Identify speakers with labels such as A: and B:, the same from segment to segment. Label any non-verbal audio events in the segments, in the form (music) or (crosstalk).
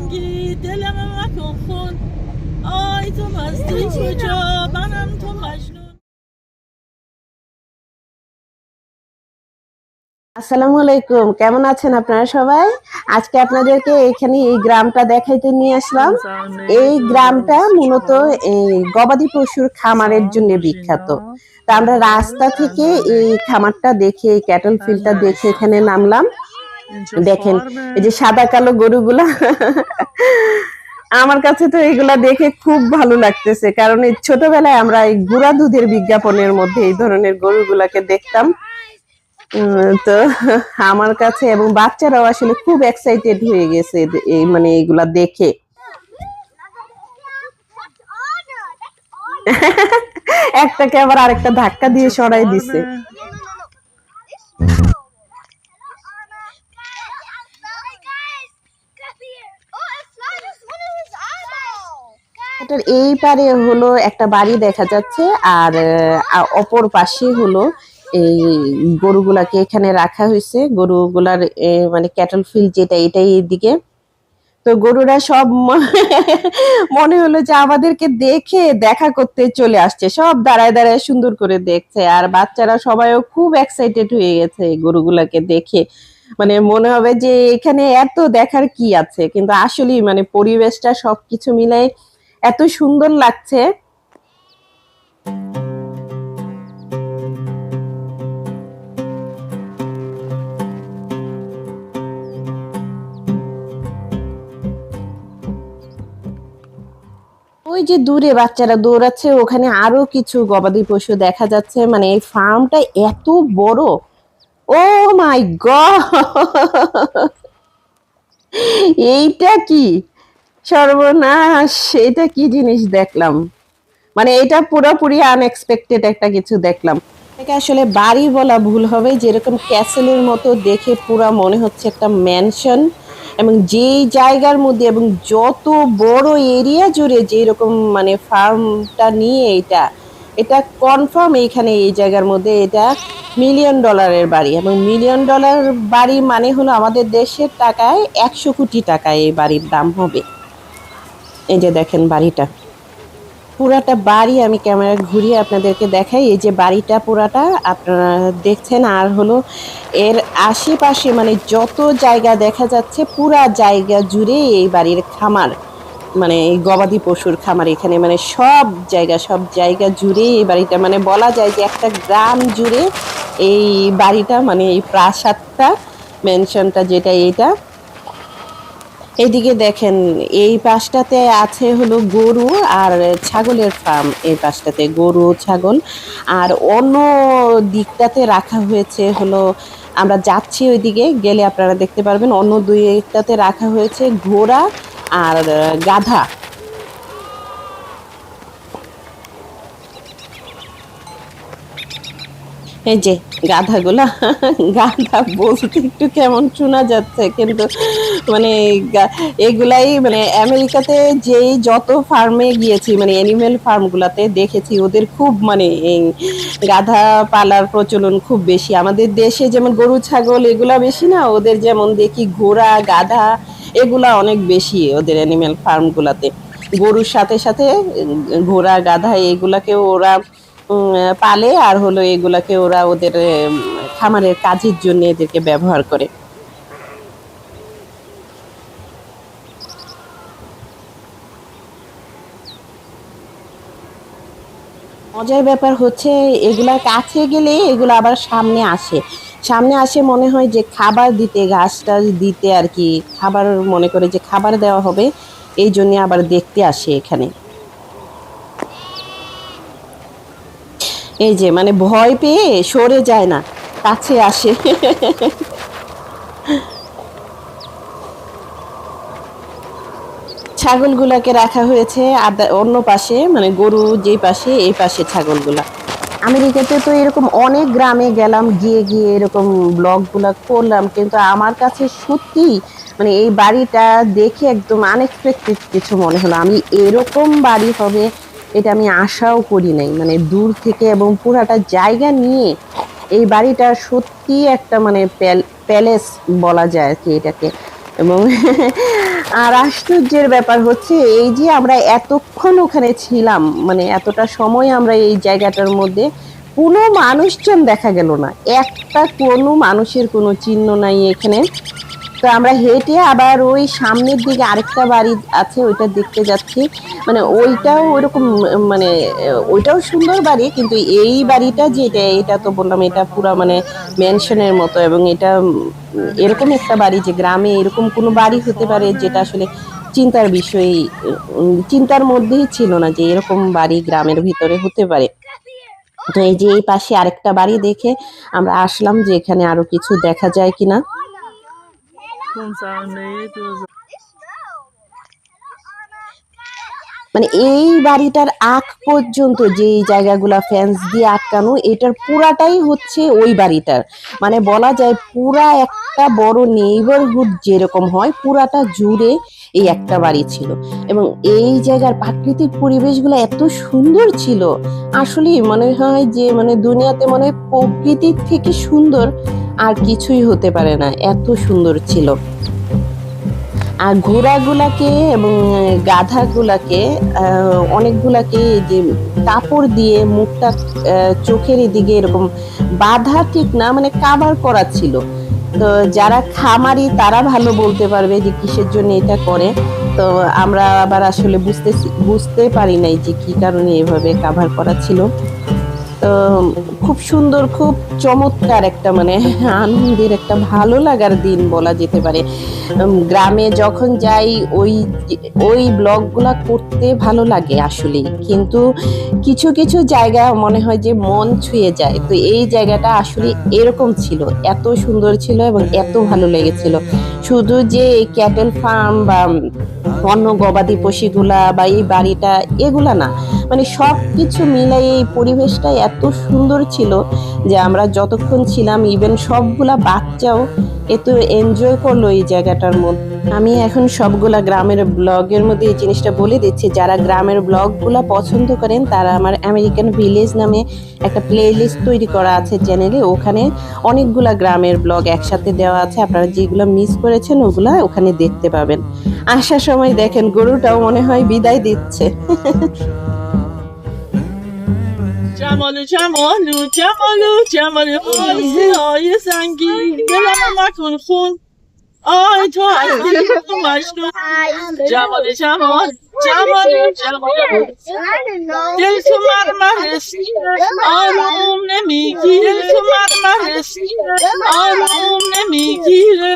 A: تنگی دلم مکن خون. آی تو مستی کجا؟ منم تو مجنون.
B: আসসালামু আলাইকুম। কেমন আছেন আপনারা সবাই? আজকে আপনাদেরকে এখানে এই গ্রামটা দেখাইতে নিয়ে আসলাম। এই গ্রামটা মূলত এই গবাদি পশুর খামারের জন্য বিখ্যাত। তা আমরা রাস্তা থেকে এই খামারটা দেখে ক্যাটল ফিল্ডটা দেখে এখানে নামলাম। দেখেন এই যে সাদা কালো গরুগুলা আমার কাছে তো এগুলা দেখে খুব ভালো লাগতেছে। কারণ এই ছোটবেলায় আমরা এই গুড়া দুধের বিজ্ঞাপনের মধ্যে এই ধরনের গরুগুলাকে দেখতাম। তো আমার কাছে এবং বাচ্চারাও আসলে খুব এক্সাইটেড হয়ে গেছে এই মানে এইগুলা দেখে। (laughs) একটাকে আবার আরেকটা ধাক্কা দিয়ে সরাই দিছে। এই পারে হলো একটা বাড়ি দেখা যাচ্ছে, আর অপর পাশে হলো এই গরুগুলাকে এখানে রাখা হয়েছে। গরুগুলার মানে ক্যাটল ফিল্ড যেটা, এটাই এদিকে। তো গরুরা সব মনে হলো যে আমাদেরকে দেখে দেখা করতে চলে আসছে। সব দাঁড়ায় দাঁড়ায় সুন্দর করে দেখছে, আর বাচ্চারা সবাইও খুব এক্সাইটেড হয়ে গেছে গরুগুলাকে দেখে। মানে মনে হবে যে এখানে এত দেখার কি আছে, কিন্তু আসলেই মানে পরিবেশটা সবকিছু মিলাই এত সুন্দর লাগছে। ওই যে দূরে বাচ্চারা দৌড়াচ্ছে, ওখানে আরও কিছু গবাদি পশু দেখা যাচ্ছে। মানে এই ফার্মটা এত বড়। ও মাই গ এইটা কি? সর্বনাশ, এটা কি জিনিস দেখলাম? মানে এটা পুরোপুরি আনএক্সপেক্টেড একটা কিছু দেখলাম। এটাকে আসলে বাড়ি বলা ভুল হবে, যেরকম ক্যাসেলের মতো দেখে পুরা মনে হচ্ছে একটা ম্যানশন এবং যেই জায়গার মধ্যে এবং যত বড় এরিয়া জুড়ে যেরকম মানে ফার্মটা নিয়ে এটা এটা কনফার্ম এইখানে এই জায়গার মধ্যে এটা মিলিয়ন ডলারের বাড়ি। এবং মিলিয়ন ডলার বাড়ি মানে হলো আমাদের দেশের টাকায় একশো কোটি টাকা এই বাড়ির দাম হবে। এই যে দেখেন বাড়িটা। পুরাটা বাড়ি আমি ক্যামেরা ঘুরিয়ে আপনাদেরকে দেখাই। এই যে বাড়িটা পুরাটা, আপনারা দেখছেন আর হলো এর আশেপাশে মানে যত জায়গা দেখা যাচ্ছে, পুরা জায়গা জুড়ে এই বাড়ির খামার। মানে এই গবাদি পশুর খামার এখানে। মানে সব জায়গা সব জায়গা জুড়ে এই বাড়িটা। মানে বলা যায় যে একটা গ্রাম জুড়ে এই বাড়িটা মানে এই প্রাসাদটা মেনশনটা যেটা এটা এদিকে দেখেন, এই পাশটাতে আছে হলো গরু আর ছাগলের ফার্ম এই পাশটাতে, গরু, ছাগল। আর অন্য দিকটাতে রাখা হয়েছে হলো, আমরা যাচ্ছি ওইদিকে, গেলে আপনারা দেখতে পারবেন, অন্য দুই একটাতে রাখা হয়েছে ঘোড়া আর গাধা। এই যে গাধাগুলা, গাধা বলতে একটু কেমন শোনা যাচ্ছে, কিন্তু মানে এগুলাই মানে আমেরিকাতে যেই যত ফার্মে গিয়েছি মানে অ্যানিমেল ফার্মগুলাতে দেখেছি, ওদের খুব মানে গাধা পালার প্রচলন খুব বেশি। আমাদের দেশে যেমন গরু, ছাগল এগুলা বেশি না, ওদের যেমন দেখি ঘোড়া, গাধা এগুলা অনেক বেশি ওদের অ্যানিমেল ফার্মগুলাতে গরুর সাথে সাথে ঘোড়া, গাধা এগুলাকে ওরা পালে আর হলো এগুলাকে ওরা ওদের খামারের কাজের জন্য এদেরকে ব্যবহার করে। মজার ব্যাপার হচ্ছে এগুলা কাছে গেলে এগুলো আবার সামনে আসে। সামনে আসে মনে হয় যে খাবার দিতে, ঘাসটা দিতে আর কি, খাবার মনে করে যে খাবার দেওয়া হবে, এই জন্য আবার দেখতে আসে এখানে। এই যে মানে ভয় পেয়ে সরে যায় না, কাছে আসে। ছাগলগুলাকে রাখা হয়েছে আদা- অন্য পাশে মানে গরু যেই পাশে, এই পাশে ছাগলগুলা। আমেরিকাতে তো এরকম অনেক গ্রামে গেলাম, গিয়ে গিয়ে এরকম ব্লগগুলা করলাম, কিন্তু আমার কাছে সত্যি মানে এই বাড়িটা দেখে একদম আনএক্সপেক্টেড কিছু মনে হলো। আমি এরকম বাড়ি হবে এটা আমি আশাও করি নাই। মানে দূর থেকে এবং পুরাটা জায়গা নিয়ে এই বাড়িটা সত্যি একটা মানে প্যালেস বলা যায় আর কি এটাকে। এবং (laughs) আর আশ্চর্যের ব্যাপার হচ্ছে এই যে আমরা এতক্ষণ ওখানে ছিলাম মানে এতটা সময় আমরা এই জায়গাটার মধ্যে, কোনো মানুষজন দেখা গেল না। একটা কোনো মানুষের কোনো চিহ্ন নাই এখানে। তো আমরা হেঁটে আবার ওই সামনের দিকে আরেকটা বাড়ি আছে, ওইটা দেখতে যাচ্ছি। মানে ওইটাও ওইরকম মানে ওইটাও সুন্দর বাড়ি, কিন্তু এই বাড়িটা যেটা এটা তো বললাম, এটা পুরা মানে ম্যানশনের মতো এবং এটা এরকম একটা বাড়ি যে গ্রামে এরকম কোনো বাড়ি হতে পারে যেটা আসলে চিন্তার বিষয় চিন্তার মধ্যেই ছিল না যে এরকম বাড়ি গ্রামের ভিতরে হতে পারে। তো এই যে এই পাশে আরেকটা বাড়ি দেখে আমরা আসলাম যে এখানে আরও কিছু দেখা যায় কিনা। মানে এই বাড়িটার আগ পর্যন্ত যে জায়গাগুলা ফ্যান্স দিয়ে আটকানো, এটার পুরাটাই হচ্ছে ওই বাড়িটার। মানে বলা যায় পুরা একটা বড় নেইবারহুড যেরকম হয়, পুরাটা জুড়ে এই একটা বাড়ি ছিল। এবং এই জায়গার প্রাকৃতিক পরিবেশগুলো এত সুন্দর ছিল। আসলে মনে হয় যে মানে দুনিয়াতে মানে প্রকৃতির থেকে সুন্দর আর কিছুই হতে পারে না। এত সুন্দর ছিল। আর ঘোড়াগুলাকে এবং গাধাগুলাকে অনেকগুলাকে যে কাপড় দিয়ে মুখটা চোখের এদিকে এরকম বাধা ঠিক না মানে কাভার করা ছিল। তো যারা খামারি, তারা ভালো বলতে পারবে যে কিসের জন্য এটা করে। তো আমরা আবার আসলে বুঝতে বুঝতে পারি নাই যে কি কারণে এভাবে কাভার করা ছিল। খুব সুন্দর, খুব চমৎকার একটা মানে আনন্দের একটা ভালো লাগার দিন বলা যেতে পারে। গ্রামে যখন যাই, ওই ওই ব্লগগুলা করতে ভালো লাগে আসলে কিন্তু কিছু কিছু জায়গা মনে হয় যে মন ছুঁয়ে যায়। তো এই জায়গাটা আসলে এরকম ছিল, এত সুন্দর ছিল এবং এত ভালো লেগেছিল। শুধু যে ক্যাটেল ফার্ম বা অন্য গবাদি পশুগুলা বা এই বাড়িটা, এগুলা না। মানে সব কিছু মিলাই এই পরিবেশটা এত সুন্দর ছিল যে আমরা যতক্ষণ ছিলাম ইভেন সবগুলা বাচ্চাও এত এনজয় করল এই জায়গাটার মধ্যে। আমি এখন সবগুলা গ্রামের ব্লগের মধ্যে এই জিনিসটা বলে দিচ্ছি যারা গ্রামের ব্লগগুলা পছন্দ করেন তারা আমার আমেরিকান ভিলেজ নামে একটা প্লে লিস্ট তৈরি করা আছে চ্যানেলে ওখানে অনেকগুলা গ্রামের ব্লগ একসাথে দেওয়া আছে আপনারা যেগুলো মিস করেছেন ওগুলা ওখানে দেখতে পাবেন আসার সময় দেখেন গরুটাও মনে হয় বিদায় দিচ্ছে
A: آی تو از من تو مشکل جمال جمال جمال جمال دل تو مرمر آروم نمی‌گیره دل تو مرمر آروم نمی‌گیره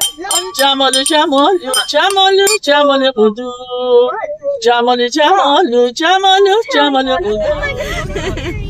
A: جمال جمال جمال جمال جمال جمال جمال جمال جمال قدور